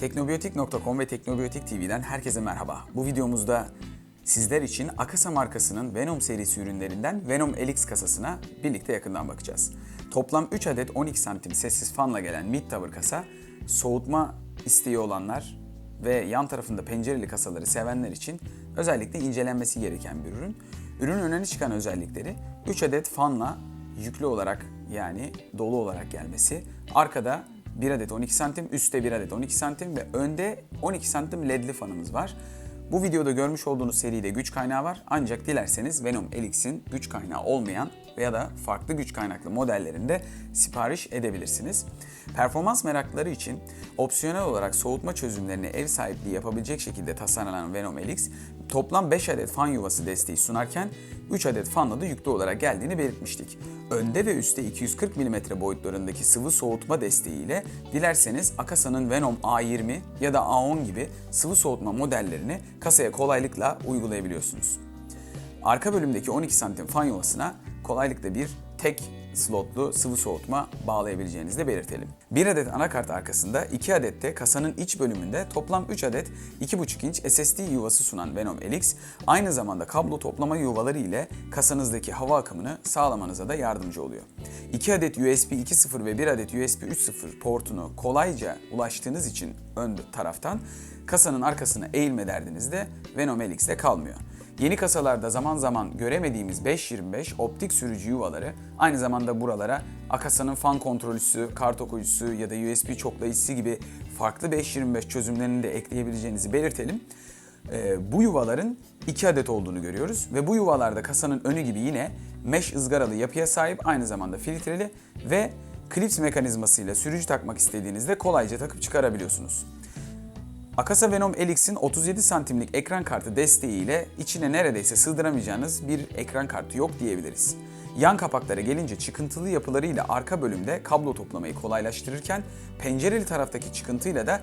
Teknobiyotik.com ve Teknobiyotik TV'den herkese merhaba. Bu videomuzda sizler için Akasa markasının Venom serisi ürünlerinden Venom LX kasasına birlikte yakından bakacağız. Toplam 3 adet 12 santim sessiz fanla gelen mid tower kasa, soğutma isteği olanlar ve yan tarafında pencereli kasaları sevenler için özellikle incelenmesi gereken bir ürün. Ürünün öne çıkan özellikleri 3 adet fanla yüklü olarak yani dolu olarak gelmesi, arkada 1 adet 12 santim, üstte 1 adet 12 santim ve önde 12 santim ledli fanımız var. Bu videoda görmüş olduğunuz seride güç kaynağı var ancak dilerseniz Venom LX'in güç kaynağı olmayan veya da farklı güç kaynaklı modellerinde sipariş edebilirsiniz. Performans meraklıları için opsiyonel olarak soğutma çözümlerini ev sahipliği yapabilecek şekilde tasarlanan Venom LX toplam 5 adet fan yuvası desteği sunarken 3 adet fanla da yüklü olarak geldiğini belirtmiştik. Önde ve üstte 240 mm boyutlarındaki sıvı soğutma desteğiyle dilerseniz Akasa'nın Venom A20 ya da A10 gibi sıvı soğutma modellerini kasaya kolaylıkla uygulayabiliyorsunuz. Arka bölümdeki 12 santim fan yuvasına kolaylıkla bir tek slotlu sıvı soğutma bağlayabileceğinizi de belirtelim. 1 adet anakart arkasında 2 adet de kasanın iç bölümünde toplam 3 adet 2.5 inç SSD yuvası sunan Venom LX aynı zamanda kablo toplama yuvaları ile kasanızdaki hava akımını sağlamanıza da yardımcı oluyor. 2 adet USB 2.0 ve 1 adet USB 3.0 portunu kolayca ulaştığınız için ön taraftan kasanın arkasına eğilme derdiniz de Venom LX'de kalmıyor. Yeni kasalarda zaman zaman göremediğimiz 525 optik sürücü yuvaları aynı zamanda buralara Akasa'nın fan kontrolcüsü, kart okuyucusu ya da USB çoklayıcısı gibi farklı 525 çözümlerini de ekleyebileceğinizi belirtelim. Ee, bu yuvaların 2 adet olduğunu görüyoruz ve bu yuvalarda kasanın önü gibi yine mesh ızgaralı yapıya sahip aynı zamanda filtreli ve klips mekanizmasıyla sürücü takmak istediğinizde kolayca takıp çıkarabiliyorsunuz. Akasa Venom LX'in 37 santimlik ekran kartı desteğiyle içine neredeyse sığdıramayacağınız bir ekran kartı yok diyebiliriz. Yan kapaklara gelince çıkıntılı yapılarıyla arka bölümde kablo toplamayı kolaylaştırırken pencereli taraftaki çıkıntıyla da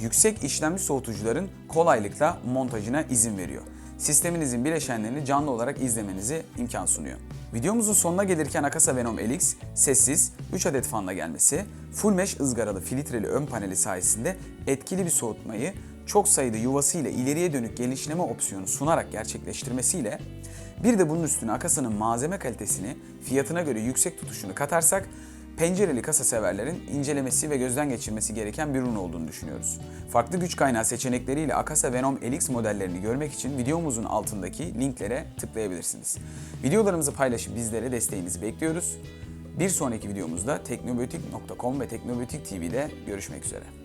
yüksek işlemli soğutucuların kolaylıkla montajına izin veriyor. Sisteminizin bileşenlerini canlı olarak izlemenizi imkan sunuyor. Videomuzun sonuna gelirken Akasa Venom LX sessiz 3 adet fanla gelmesi, full mesh ızgaralı filtreli ön paneli sayesinde etkili bir soğutmayı çok sayıda yuvasıyla ileriye dönük genişleme opsiyonu sunarak gerçekleştirmesiyle bir de bunun üstüne Akasa'nın malzeme kalitesini fiyatına göre yüksek tutuşunu katarsak pencereli kasa severlerin incelemesi ve gözden geçirmesi gereken bir ürün olduğunu düşünüyoruz. Farklı güç kaynağı seçenekleriyle Akasa Venom LX modellerini görmek için videomuzun altındaki linklere tıklayabilirsiniz. Videolarımızı paylaşıp bizlere desteğinizi bekliyoruz. Bir sonraki videomuzda teknobiyotik.com ve Teknobiyotik TV'de görüşmek üzere.